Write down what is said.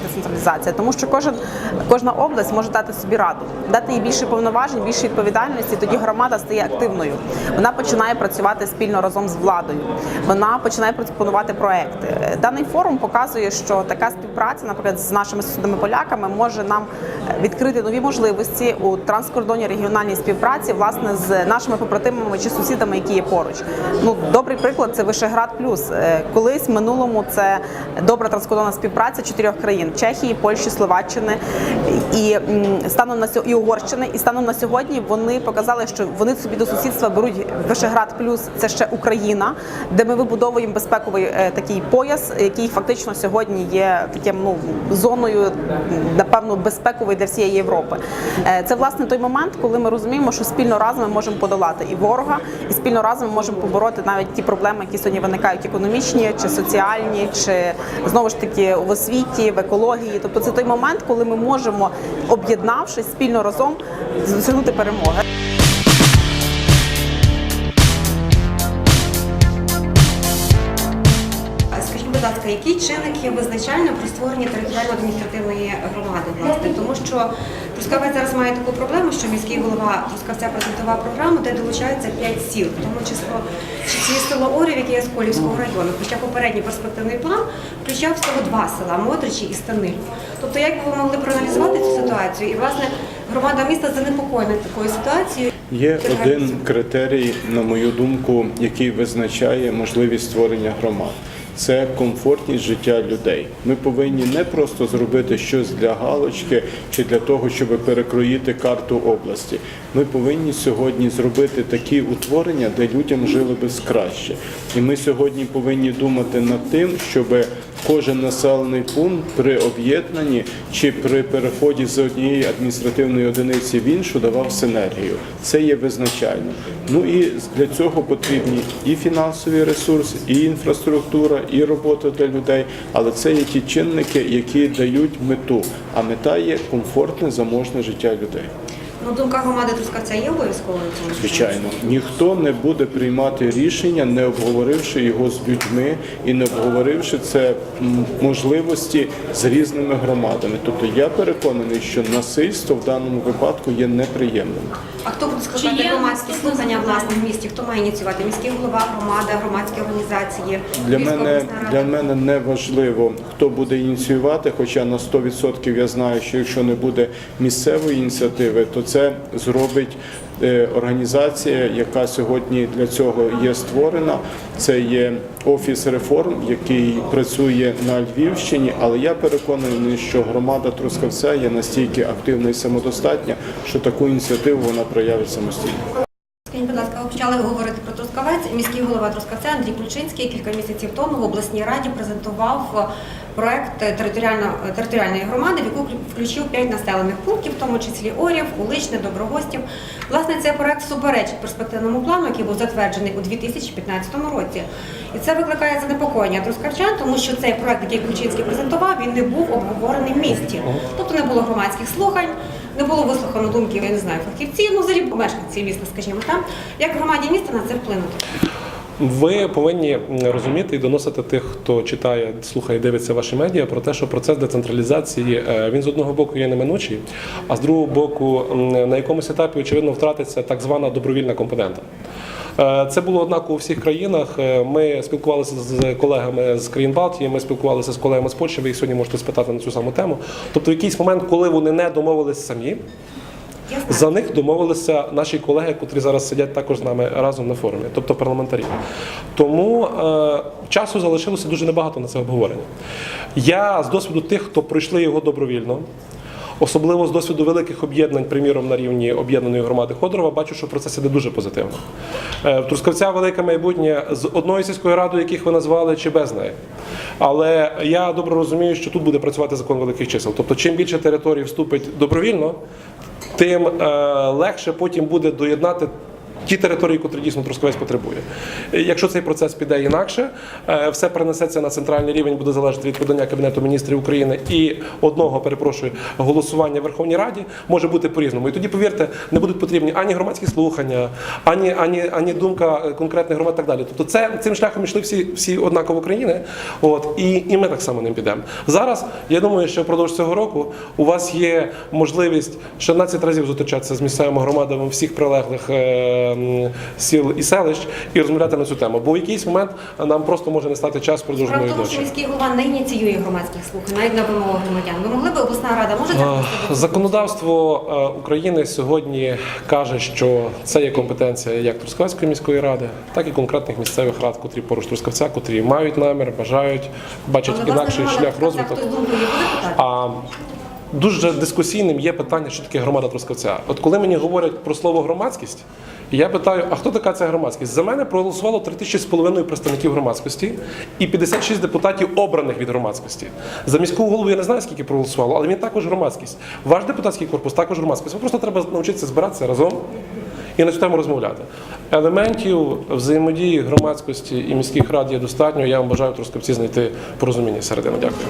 децентралізація, тому що кожен кожна область може дати собі раду, дати їй більше повноважень, більше відповідальності. Тоді громада стає активною. Вона починає працювати спільно разом з владою. Вона починає пропонувати проекти. Даний форум показує, що така співпраця, наприклад, з нашими сусідами поляками, може нам відкрити нові можливості у транскордонній регіональній співпраці, власне, з нашими побратимами чи сусідами, які є поруч. Ну добрий приклад це Вишеград Плюс. Е, Колись минулому це добра транскордонна співпраця чотирьох країн: Чехії, Польщі, Словаччини і станом на і Угорщини. І станом на сьогодні вони показали, що вони собі до сусідства беруть Вишеград Плюс. Це ще Україна, де ми вибудовуємо безпековий е, такий пояс, який фактично сьогодні є таким ну зоною, напевно, безпековою для всієї Європи. Е, Це власне той момент, коли ми розуміємо, що спільно разом ми можемо подолати і ворога, і спільно разом ми можемо побороти навіть ті проблеми, які сьогодні виникають економічні чи соціальні, чи знову ж таки в освіті, в екології. Тобто це той момент, коли ми можемо, об'єднавшись спільно разом, досягнути перемоги. Будь ласка, який чинники визначальні при створенні територіально-адміністративної громади, власне? Тому що Трускавець зараз має таку проблему, що міський голова Трускавця презентував програму, де долучаються 5 сіл, в тому число чи село Орів, яке є з Колівського району. Хоча попередній перспективний план включав всього два села Модричі і Станиль. Тобто, як би ви могли проаналізувати цю ситуацію? І власне громада міста занепокоєна такою ситуацією. Є один критерій, на мою думку, який визначає можливість створення громад. Це комфортність життя людей. Ми повинні не просто зробити щось для галочки чи для того, щоб перекроїти карту області. Ми повинні сьогодні зробити такі утворення, де людям жили би краще. І ми сьогодні повинні думати над тим, щоб кожен населений пункт при об'єднанні чи при переході з однієї адміністративної одиниці в іншу давав синергію. Це є визначально. Ну і для цього потрібні і фінансові ресурси, і інфраструктура, і робота для людей. Але це є ті чинники, які дають мету. А мета є комфортне, заможне життя людей. Ну, думка громади Трускавця є обов'язковою? Звичайно, ніхто не буде приймати рішення, не обговоривши його з людьми і не обговоривши це можливості з різними громадами. Тобто я переконаний, що насильство в даному випадку є неприємним. А хто буде складати громадські слухання власне в місті? Хто має ініціювати? Міський голова, громада, громадські організації? Для мене для мене не важливо, хто буде ініціювати, хоча на 100% я знаю, що якщо не буде місцевої ініціативи, то це зробить організація, яка сьогодні для цього є створена. Це є офіс реформ, який працює на Львівщині. Але я переконаний, що громада Трускавця є настільки активна і самодостатня, що таку ініціативу вона проявить самостійно. Скажіть, будь ласка, ви почали говорити про Трускавець. Міський голова Трускавця Андрій Ключинський кілька місяців тому в обласній раді презентував проект територіальної громади, в яку включив п'ять населених пунктів, в тому числі Орів, Уличне, Доброгостів. Власне, цей проект суперечить перспективному плану, який був затверджений у 2015 році. І це викликає занепокоєння трускавчан, тому що цей проект, який Ключинський презентував, він не був обговорений в місті. Тобто не було громадських слухань. Не було вислухано думки, я не знаю, фахівців, ну взагалі мешканців міста, скажімо так. Як громаді міста на це вплинути? Ви повинні розуміти і доносити тих, хто читає, слухає, дивиться ваші медіа, про те, що процес децентралізації е, він з одного боку є неминучий, а з другого боку на якомусь етапі очевидно втратиться так звана добровільна компонента. Е, Це було однаково у всіх країнах. Е, Ми спілкувалися з колегами з країн Балтії, ми спілкувалися з колегами з Польщі. Ви їх сьогодні можете спитати на цю саму тему. Тобто, в якийсь момент, коли вони не домовились самі. За них домовилися наші колеги, котрі зараз сидять також з нами разом на форумі, тобто парламентарі. Тому е, часу залишилося дуже небагато на це обговорення. Я з досвіду тих, хто пройшли його добровільно. Особливо з досвіду великих об'єднань, приміром на рівні об'єднаної громади Ходорова, бачу, що процес іде дуже позитивно. Е, В Трускавця велике майбутнє з одною сільською радою, яких ви назвали, чи без неї. Але я добре розумію, що тут буде працювати закон великих чисел. Тобто, чим більше територій вступить добровільно, тим е, легше потім буде доєднати ті території, котрі дійсно Трускавець потребує. Е, Якщо цей процес піде інакше, е, все перенесеться на центральний рівень, буде залежати від подання Кабінету міністрів України і одного, перепрошую, голосування в Верховній Раді може бути по-різному. І тоді, повірте, не будуть потрібні ані громадські слухання, ані, ані, ані думка е, конкретних громад так далі. Тобто це цим шляхом йшли всі, всі однаково країни. От і, і ми так само ним підемо. Зараз я думаю, що впродовж цього року у вас є можливість 16 разів зустрічатися з місцевими громадами всіх прилеглих сіл і селищ і розмовляти на цю тему. Бо в якийсь момент нам просто може не стати час в тому, що міський голова не ініціює громадських слухань, навіть на вимогу громадян. Ви могли би обласна рада може так? Е, Законодавство е, України сьогодні каже, що це є компетенція як Трускавецької міської ради, так і конкретних місцевих рад, котрі поруч Трускавця, котрі мають намір, бажають, бачать Але, інакший шлях розвитку. А дуже дискусійним є питання, що таке громада Трускавця. От коли мені говорять про слово громадськість, я питаю, а хто така ця громадськість? За мене проголосувало 3 тисячі з половиною представників громадськості і 56 депутатів обраних від громадськості. За міського голову я не знаю, скільки проголосувало, але він також громадськість. Ваш депутатський корпус також громадськість. Просто треба навчитися збиратися разом і на цю тему розмовляти. Елементів взаємодії громадськості і міських рад є достатньо. Я вам бажаю Трускавці знайти порозуміння середини. Дякую.